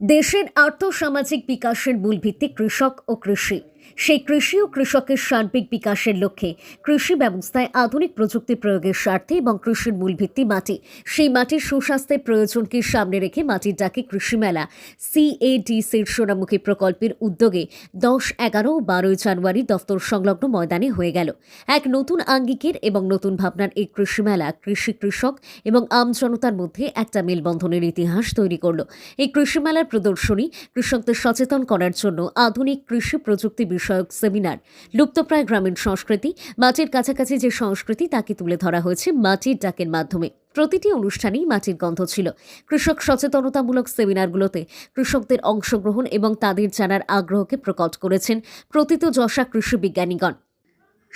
দেশের আর্থসামাজিক বিকাশের মূল ভিত্তি কৃষক ও কৃষি। সেই কৃষি ও কৃষকের সার্বিক বিকাশের লক্ষ্যে কৃষি ব্যবস্থায় আধুনিক প্রযুক্তি প্রয়োগের স্বার্থে এবং কৃষির মূল ভিত্তি মাটি। সেই মাটির সুস্বাস্থ্যের প্রয়োজনকে সামনে রেখে মাটির ডাকে কৃষি মেলা, সিএডিসির সোনামুখী প্রকল্পের উদ্যোগে দশ, এগারো ও বারোই জানুয়ারি দফতর সংলগ্ন ময়দানে হয়ে গেল। এক নতুন আঙ্গিকের এবং নতুন ভাবনার এই কৃষি মেলা কৃষি কৃষক এবং আমজনতার মধ্যে একটা মেলবন্ধনের ইতিহাস তৈরি করল। এই কৃষি মেলার প্রদর্শনী কৃষকদের সচেতন করার জন্য আধুনিক কৃষি প্রযুক্তি বিষয়ক সেমিনার। লুপ্তপ্রায় গ্রামীণ সংস্কৃতি, মাটির কাছাকাছি যে সংস্কৃতি তাকে তুলে ধরা হয়েছে মাটির ডাকের মাধ্যমে। প্রতিটি অনুষ্ঠানেই মাটির গন্ধ ছিল। কৃষক সচেতনতামূলক সেমিনারগুলোতে কৃষকদের অংশগ্রহণ এবং তাদের জানার আগ্রহকে প্রকট করেছেন প্রতীতযশা কৃষি বিজ্ঞানীগণ।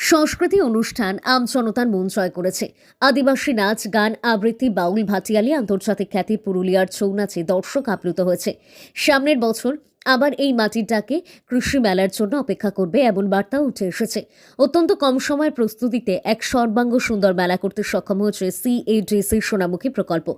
সংস্কৃতি অনুষ্ঠান আম আমজনতার মন জয় করেছে। আদিবাসী নাচ, গান, আবৃত্তি, বাউল ভাটিয়ালি, আন্তর্জাতিক খ্যাতি, পুরুলিয়ার ছৌ নাচে দর্শক আপ্লুত হয়েছে। সামনের বছর আবার এই মাটির ডাকে কৃষি মেলার জন্য অপেক্ষা করবে এমন বার্তাও উঠে এসেছে। অত্যন্ত কম সময়ের প্রস্তুতিতে এক সর্বাঙ্গ সুন্দর মেলা করতে সক্ষম হয়েছে সিএডিসি সোনামুখী প্রকল্প।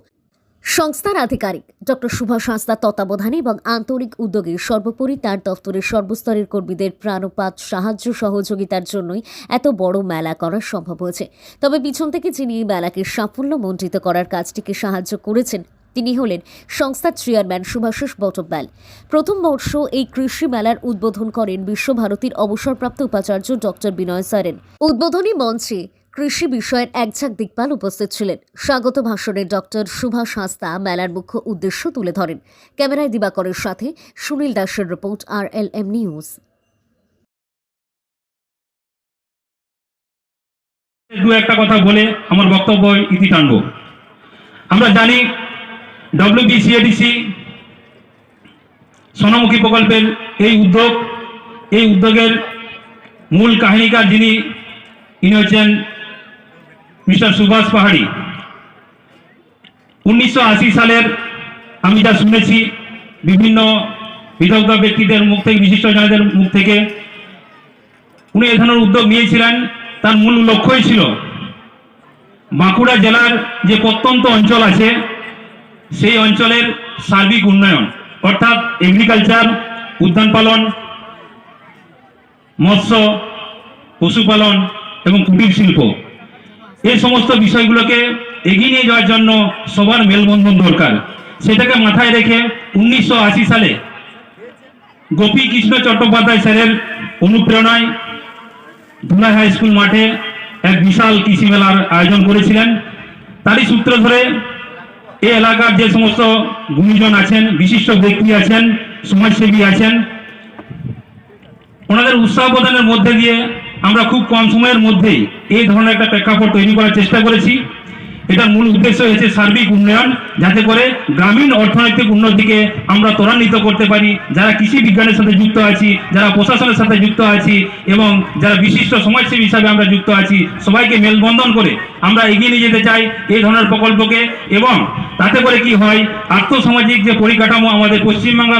সংস্থার আধিকারিক ডক্টর সুভাষ হাঁসদার তত্ত্বাবধানে এবং আন্তরিক উদ্যোগে সর্বোপরি তার দপ্তরের সর্বস্তরের কর্মীদের প্রাণপাত, সাহায্য, সহযোগিতার জন্যই এত বড় মেলা করা সম্ভব হয়েছে। তবে পিছন থেকে যিনি এই মেলাকে সাফল্যমণ্ডিত করার কাজটিকে সাহায্য করেছেন তিনি হলেন সংস্থার চেয়ারম্যান সুভাষিস বটব্যাল প্রথম বর্ষ এই কৃষি মেলার উদ্বোধন করেন বিশ্বভারতীর অবসরপ্রাপ্ত উপাচার্য ডক্টর বিনয় সারেন। উদ্বোধনী মঞ্চে কৃষি বিষয়ের একঝাক দিকপাল উপস্থিত ছিলেন। স্বাগত ভাষণে ডক্টর সুভাষ হাস্তা মেলার মুখ্য উদ্দেশ্য তুলে ধরেন। ক্যামেরায় দিবাকরের সাথে সুনীল দাসের report R L M news. দু একটা কথা বলে আমার বক্তব্য ইতি আমরা জানি ডব্লিউবিসিএডিসি সোনামুখী প্রকল্পের এই উদ্যোগ, এই উদ্যোগের মূল কাহিনীকার যিনি, ইনি হচ্ছেন মিস্টার সুভাষ পাহাড়ি। উনিশশো আশি সালের আমি যা শুনেছি, বিভিন্ন বিদগ্ধ ব্যক্তিদের মুখ থেকে, বিশিষ্ট জনদের মুখ থেকে, উনি এ ধরনের উদ্যোগ নিয়েছিলেন। তার মূল লক্ষ্যই ছিল বাঁকুড়া জেলার যে প্রত্যন্ত অঞ্চল আছে সেই অঞ্চলের সার্বিক উন্নয়ন, অর্থাৎ এগ্রিকালচার উদ্যান পালন, মৎস্য, পশুপালন এবং কুটির শিল্প। এই সমস্ত বিষয়গুলোকে এগিয়ে নিয়ে যাওয়ার জন্য সবার মেলবন্ধন দরকার। সেটাকে মাথায় রেখে উনিশশো আশি সালে গোপী কৃষ্ণ চট্টোপাধ্যায় স্যারের অনুপ্রেরণায় ধুলাই হাই স্কুল মাঠে এক বিশাল কৃষি মেলার আয়োজন করেছিলেন। তারই সূত্র ধরে এই এলাকার যে সমস্ত গুণীজন আছেন, বিশিষ্ট ব্যক্তি আছেন, সমাজসেবী আছেন, ওনাদের উৎসাহ প্রদানের মধ্যে দিয়ে আমরা খুব কম সময়ের মধ্যেই এই ধরনের একটা প্রেক্ষাপট তৈরি করার চেষ্টা করেছি। এটার মূল উদ্দেশ্য হয়েছে সার্বিক উন্নয়ন, যাতে করে গ্রামীণ অর্থনৈতিক উন্নতিকে আমরা ত্বরান্বিত করতে পারি। যারা কৃষি বিজ্ঞানের সাথে যুক্ত আছি, যারা প্রশাসনের সাথে যুক্ত আছি, এবং যারা বিশিষ্ট সমাজসেবী হিসাবে আমরা যুক্ত আছি, সবাইকে মেলবন্ধন করে আমরা এগিয়ে নিয়ে যেতে চাই এই ধরনের প্রকল্পকে, এবং তাতে করে কি হয়, আর্থসামাজিক যে পরিকাঠামো আমাদের পশ্চিমবাংলা